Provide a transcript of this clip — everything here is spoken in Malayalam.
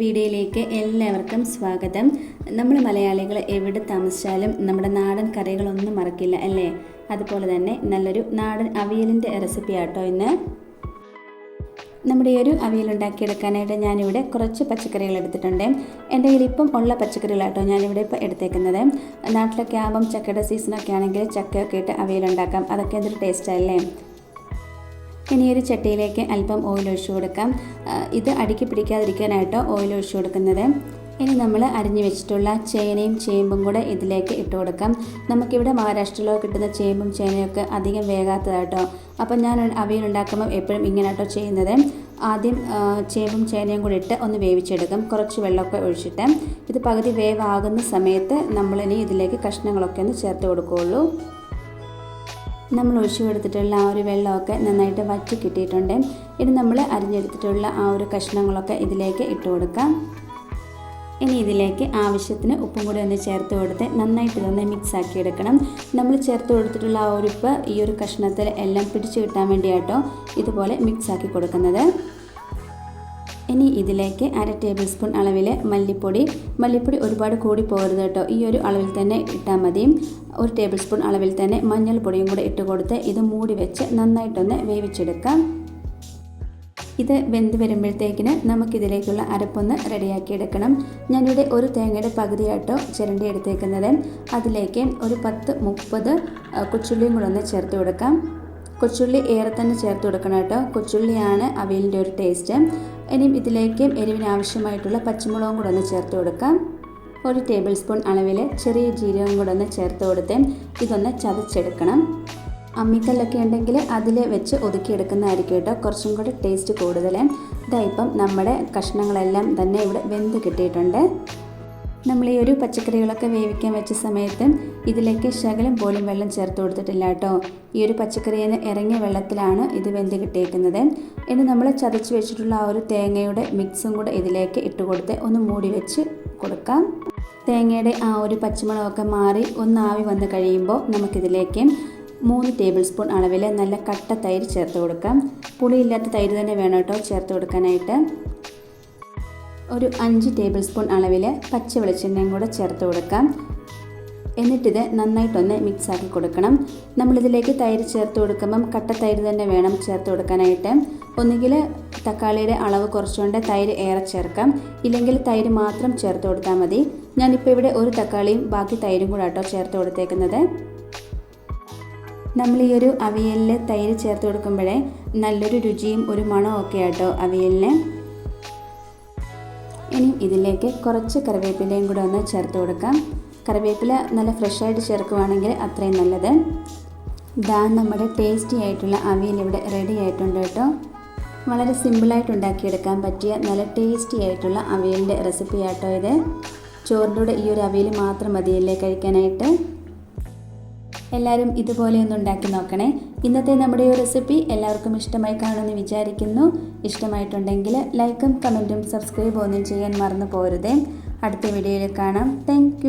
വീഡിയോയിലേക്ക് എല്ലാവർക്കും സ്വാഗതം. നമ്മൾ മലയാളികൾ എവിടെ താമസിച്ചാലും നമ്മുടെ നാടൻ കറികളൊന്നും മറക്കില്ല അല്ലേ? അതുപോലെ തന്നെ നല്ലൊരു നാടൻ അവിയലിന്റെ റെസിപ്പി ആട്ടോ ഇന്ന്. നമ്മുടെ ഈ ഒരു അവിയൽ ഉണ്ടാക്കിയെടുക്കാനായിട്ട് ഞാനിവിടെ കുറച്ച് പച്ചക്കറികൾ എടുത്തിട്ടുണ്ട്. എന്റെ കയ്യിൽ ഇപ്പം ഉള്ള പച്ചക്കറികളാട്ടോ ഞാനിവിടെ ഇപ്പോൾ എടുത്തേക്കുന്നത്. നാട്ടിലൊക്കെ ആകുമ്പം ചക്കയുടെ സീസണൊക്കെ ആണെങ്കിൽ ചക്കയൊക്കെ ഇട്ട് അവിയൽ ഉണ്ടാക്കാം. അതൊക്കെ എന്തൊരു ടേസ്റ്റല്ലേ ഇനി ഒരു ചട്ടിയിലേക്ക് അല്പം ഓയിൽ ഒഴിച്ചു കൊടുക്കാം. ഇത് അടുക്കി പിടിക്കാതിരിക്കാനായിട്ടോ ഓയിൽ ഒഴിച്ചു കൊടുക്കുന്നത്. ഇനി നമ്മൾ അരിഞ്ഞു വെച്ചിട്ടുള്ള ചേനയും ചേമ്പും കൂടെ ഇതിലേക്ക് ഇട്ട് കൊടുക്കാം. നമുക്കിവിടെ മഹാരാഷ്ട്രയിലോ കിട്ടുന്ന ചേമ്പും ചേനയൊക്കെ അധികം വേകാത്തതാട്ടോ അപ്പം ഞാൻ അവിയൽ ഉണ്ടാക്കുമ്പോൾ എപ്പോഴും ഇങ്ങനെ കേട്ടോ ചെയ്യുന്നത്. ആദ്യം ചേമ്പും ചേനയും കൂടി ഇട്ട് ഒന്ന് വേവിച്ചെടുക്കും. കുറച്ച് വെള്ളമൊക്കെ ഒഴിച്ചിട്ട്. ഇത് പകുതി വേവാകുന്ന സമയത്ത് നമ്മളിനി ഇതിലേക്ക് കഷ്ണങ്ങളൊക്കെ ഒന്ന് ചേർത്ത് കൊടുക്കുകയുള്ളൂ. നമ്മൾ ഒഴിച്ചു കൊടുത്തിട്ടുള്ള ആ ഒരു വെള്ളമൊക്കെ നന്നായിട്ട് വറ്റി കിട്ടിയിട്ടുണ്ട്. ഇനി നമ്മൾ അരിഞ്ഞെടുത്തിട്ടുള്ള ആ ഒരു കഷ്ണങ്ങളൊക്കെ ഇതിലേക്ക് ഇട്ട് കൊടുക്കാം. ഇനി ഇതിലേക്ക് ആവശ്യത്തിന് ഉപ്പും കൂടി ഒന്ന് ചേർത്ത് കൊടുത്ത് നന്നായിട്ട് ഇതൊന്ന് മിക്സ് ആക്കി എടുക്കണം. നമ്മൾ ചേർത്ത് കൊടുത്തിട്ടുള്ള ആ ഒരു ഉപ്പ് ഈ ഒരു കഷ്ണത്തിൽ എല്ലാം പിടിച്ചു കിട്ടാൻ വേണ്ടിയാട്ടോ ഇതുപോലെ മിക്സ് ആക്കി കൊടുക്കുന്നത്. ഇനി ഇതിലേക്ക് അര ടേബിൾ സ്പൂൺ അളവിൽ മല്ലിപ്പൊടി. മല്ലിപ്പൊടി ഒരുപാട് കൂടി പോകരുത് കേട്ടോ. ഈ ഒരു അളവിൽ തന്നെ ഇട്ടാൽ മതി. ഒരു ടേബിൾ സ്പൂൺ അളവിൽ തന്നെ മഞ്ഞൾപ്പൊടിയും കൂടെ ഇട്ട് കൊടുത്ത് ഇത് മൂടി വെച്ച് നന്നായിട്ടൊന്ന് വേവിച്ചെടുക്കാം. ഇത് വെന്ത് വരുമ്പോഴത്തേക്കിന് നമുക്കിതിലേക്കുള്ള അരപ്പൊന്ന് റെഡിയാക്കി എടുക്കണം. ഞാനിവിടെ ഒരു തേങ്ങയുടെ പകുതിയായിട്ടോ ചിരണ്ടി എടുത്തേക്കുന്നത്. അതിലേക്ക് ഒരു പത്ത് മുപ്പത് കൊച്ചുള്ളിയും കൂടെ ഒന്ന് ചേർത്ത് കൊടുക്കാം. കൊച്ചുള്ളി ഏറെ തന്നെ ചേർത്ത് കൊടുക്കണം കേട്ടോ. കൊച്ചുള്ളിയാണ് അവയിലിന്റെ ഒരു ടേസ്റ്റ്. ഇനിയും ഇതിലേക്ക് എരിവിന് ആവശ്യമായിട്ടുള്ള പച്ചമുളകും കൂടെ ഒന്ന് ചേർത്ത് കൊടുക്കാം. ഒരു ടേബിൾ സ്പൂൺ അളവിൽ ചെറിയ ജീരകം കൂടെ ഒന്ന് ചേർത്ത് കൊടുത്ത് ഇതൊന്ന് ചതച്ചെടുക്കണം. അമ്മിക്കല്ലൊക്കെ ഉണ്ടെങ്കിൽ അതിൽ വെച്ച് ഒതുക്കിയെടുക്കുന്നതായിരിക്കും കേട്ടോ കുറച്ചും കൂടി ടേസ്റ്റ് കൂടുതൽ. ഇതായിപ്പം നമ്മുടെ കഷ്ണങ്ങളെല്ലാം തന്നെ ഇവിടെ വെന്ത് കിട്ടിയിട്ടുണ്ട്. നമ്മൾ ഈ ഒരു പച്ചക്കറികളൊക്കെ വേവിക്കാൻ വെച്ച സമയത്ത് ഇതിലേക്ക് ശകലം പോലും വെള്ളം ചേർത്ത് കൊടുത്തിട്ടില്ല കേട്ടോ. ഈ ഒരു പച്ചക്കറിയിൽ നിന്ന് ഇറങ്ങിയ വെള്ളത്തിലാണ് ഇത് വെന്ത് കിട്ടിയേക്കുന്നത് ഇനി നമ്മൾ ചതച്ച് വെച്ചിട്ടുള്ള ആ ഒരു തേങ്ങയുടെ മിക്സും കൂടെ ഇതിലേക്ക് ഇട്ട് കൊടുത്ത് ഒന്ന് മൂടി വെച്ച് കൊടുക്കാം. തേങ്ങയുടെ ആ ഒരു പച്ചമുളകൊക്കെ മാറി ഒന്ന് ആവി വന്ന് കഴിയുമ്പോൾ നമുക്കിതിലേക്ക് മൂന്ന് ടേബിൾ സ്പൂൺ അളവിൽ നല്ല കട്ട തൈര് ചേർത്ത് കൊടുക്കാം. പുളിയില്ലാത്ത തൈര് തന്നെ വേണം കേട്ടോ ചേർത്ത് കൊടുക്കാനായിട്ട്. ഒരു അഞ്ച് ടേബിൾ സ്പൂൺ അളവിൽ പച്ച വെളിച്ചെണ്ണയും കൂടെ ചേർത്ത് കൊടുക്കാം. എന്നിട്ടിത് നന്നായിട്ടൊന്ന് മിക്സ് ആക്കി കൊടുക്കണം. നമ്മളിതിലേക്ക് തൈര് ചേർത്ത് കൊടുക്കുമ്പം കട്ട തൈര് തന്നെ വേണം ചേർത്ത് കൊടുക്കാനായിട്ട്. ഒന്നുകിൽ തക്കാളിയുടെ അളവ് കുറച്ചുകൊണ്ട് തൈര് ഏറെ ചേർക്കാം. ഇല്ലെങ്കിൽ തൈര് മാത്രം ചേർത്ത് കൊടുത്താൽ മതി. ഞാനിപ്പോൾ ഇവിടെ ഒരു തക്കാളിയും ബാക്കി തൈരും കൂടെ കേട്ടോ ചേർത്ത് കൊടുത്തേക്കുന്നത്. നമ്മൾ ഈ ഒരു അവിയലിൽ തൈര് ചേർത്ത് കൊടുക്കുമ്പോഴേ നല്ലൊരു രുചിയും ഒരു മണവും ഒക്കെ ആട്ടോ അവിയലിന്. ഇനി ഇതിലേക്ക് കുറച്ച് കറിവേപ്പിലയും കൂടെ ഒന്ന് ചേർത്ത് കൊടുക്കാം. കറിവേപ്പില നല്ല ഫ്രഷായിട്ട് ചേർക്കുവാണെങ്കിൽ അത്രയും നല്ലത്. ഇതാ നമ്മുടെ ടേസ്റ്റി ആയിട്ടുള്ള അവിയൽ ഇവിടെ റെഡി ആയിട്ടുണ്ട് കേട്ടോ. വളരെ സിമ്പിളായിട്ട് ഉണ്ടാക്കിയെടുക്കാൻ പറ്റിയ നല്ല ടേസ്റ്റി ആയിട്ടുള്ള അവിയലിന്റെ റെസിപ്പി ആട്ടോ ഇത്. ചോറിന്റെ കൂടെ ഈ ഒരു അവിയൽ മാത്രം മതിയല്ലേ കഴിക്കാനായിട്ട്? എല്ലാവരും ഇതുപോലെ ഒന്ന് ഉണ്ടാക്കി നോക്കണേ. ഇന്നത്തെ നമ്മുടെ ഈ റെസിപ്പി എല്ലാവർക്കും ഇഷ്ടമായി കാണുമെന്ന് വിചാരിക്കുന്നു. ഇഷ്ടമായിട്ടുണ്ടെങ്കിൽ ലൈക്കും കമന്റും സബ്സ്ക്രൈബ് ഒന്നും ചെയ്യാൻ മറന്നു പോരുതേ. അടുത്ത വീഡിയോയിൽ കാണാം. താങ്ക്